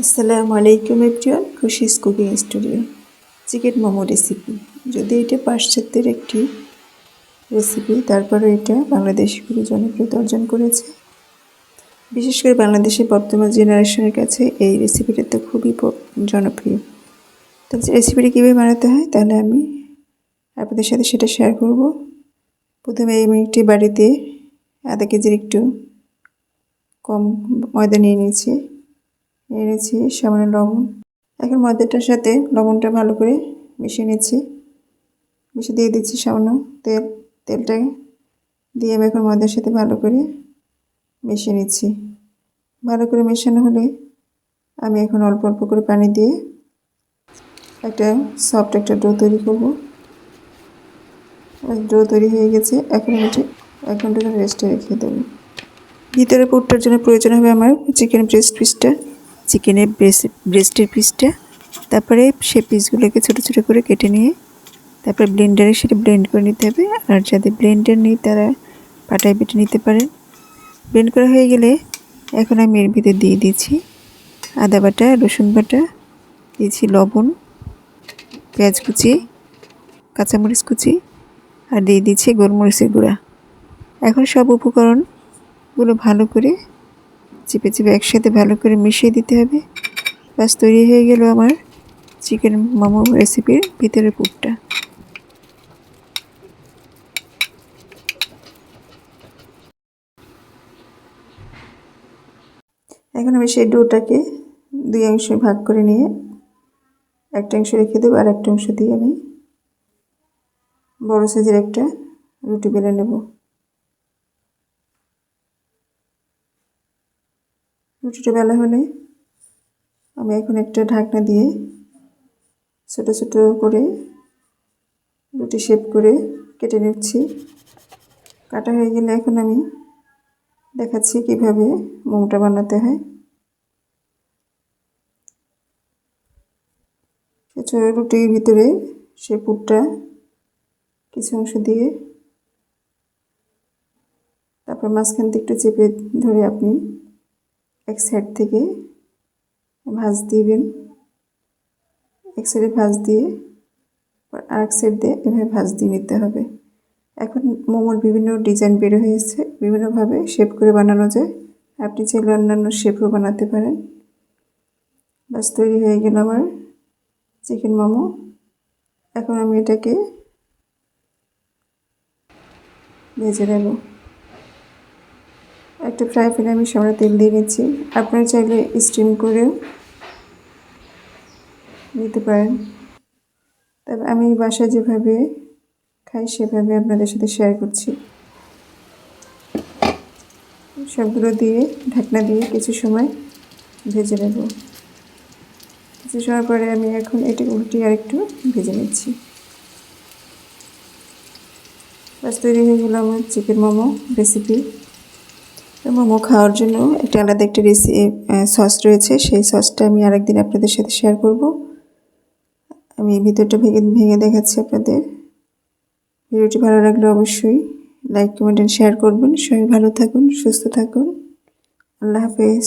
আসসালামু আলাইকুম everyone, Khushi's cooking studio. Chicken momo recipe. যদি এটা পাশ্চাত্যের একটি রেসিপি তারপরে এটা বাংলাদেশে খুবই জনপ্রিয়তা অর্জন করেছে। বিশেষ করে বাংলাদেশের বর্তমান জেনারেশনের কাছে এই রেসিপিটা তো খুবই জনপ্রিয়। তো রেসিপিটা কীভাবে বানাতে হয়, তাহলে আমি আপনাদের সাথে সেটা শেয়ার করব। প্রথমে আমি একটি বাড়িতে আধা কেজির একটু কম ময়দা নিয়ে নিয়েছি। নিয়েছি সামান্য লবণ। এখন ময়দাটার সাথে লবণটা ভালো করে মিশিয়ে নিচ্ছি। মিশিয়ে দিয়ে দিচ্ছি সামান্য তেল। তেলটা দিয়ে আমি এখন ময়দার সাথে ভালো করে মিশিয়ে নিচ্ছি। ভালো করে মেশানো হলে আমি এখন অল্প অল্প করে পানি দিয়ে একটা সফট একটা ডো তৈরি করব। ডো তৈরি হয়ে গেছে। এখন এটা এক ঘণ্টা রেস্টে রেখে দেবো। ভিতরে পুরটার জন্য প্রয়োজন হবে আমার চিকেন ব্রেস্ট পিসটা চিকেনের ব্রেস্ট ব্রেস্টের পিসটা তারপরে সে পিসগুলোকে ছোটো ছোটো করে কেটে নিয়ে, তারপরে ব্লেন্ডারে সেটা ব্লেন্ড করে নিতে হবে। আর যাদের ব্লেন্ডার নেই, তারা পাটায় বেটে নিতে পারেন ব্লেন্ড করা হয়ে গেলে এখন আমি এর ভিতরে দিয়ে দিয়েছি আদা বাটা, রসুন বাটা, দিয়েছি লবণ, পেঁয়াজ কুচি, কাঁচামরিচ কুচি, আর দিয়ে দিচ্ছি গোলমরিচের গুঁড়া। এখন সব উপকরণগুলো ভালো করে চেপে চেপে একসাথে ভালো করে মিশিয়ে দিতে হবে। ব্যাস, তৈরি হয়ে গেল আমার চিকেন মোমো রেসিপির ভিতরের পুরটা। এখন আমি সেই ডোটাকে দুই অংশে ভাগ করে নিয়ে একটা অংশ রেখে দেবো আর একটা অংশ দিয়ে আমি বড় সাইজের একটা রুটি বেলে নেব। রুটিটা বেলা হলে আমি এখন একটা ঢাকনা দিয়ে ছোটো ছোটো করে রুটি শেপ করে কেটে নিচ্ছি। কাটা হয়ে গেলে এখন আমি দেখাচ্ছি কীভাবে মোমোটা বানাতে হয়। ছোটো রুটির ভিতরে সে পুরটা কিছু অংশ দিয়ে তারপর মাঝখান থেকে একটু চেপে ধরে আপনি এক সাইড থেকে ভাঁজ দিবেন। এক সাইডে ভাঁজ দিয়ে আর এক সাইড দিয়ে এভাবে ভাঁজ দিয়ে নিতে হবে। এখন মোমোর বিভিন্ন ডিজাইন বের হয়েছে, বিভিন্নভাবে শেপ করে বানানো যায়। আপনি চাইলে অন্যান্য শেপও বানাতে পারেন। বাস তৈরি হয়ে গেল আমার চিকেন মোমো। এখন আমি এটাকে ভেজে নেব। একটা ফ্রাই প্যানে আমি সামনে তেল দিয়ে নিচ্ছি। আপনারা চাইলে স্টিম করেও নিতে পারেন। তবে আমি বাসায় যেভাবে খাই, সেভাবে আপনাদের সাথে শেয়ার করছি। সবগুলো দিয়ে ঢাকনা দিয়ে কিছু সময় ভেজে নেব। কিছু সময় পরে আমি এখন এটি উল্টি আর একটু ভেজে নিচ্ছি। বাস তৈরি হয়ে গেল আমার চিকেন মোমো রেসিপি মোমো খাওয়ার জন্য একটা আলাদা একটা রেসি সস রয়েছে। সেই সসটা আমি আরেকদিন আপনাদের সাথে শেয়ার করব। আমি ভিতরটা ভেঙে ভেঙে দেখাচ্ছি আপনাদের। ভিডিওটি ভালো লাগলে অবশ্যই লাইক কমেন্ট শেয়ার করবেন। সবাই ভালো থাকুন, সুস্থ থাকুন। আল্লাহ হাফেজ।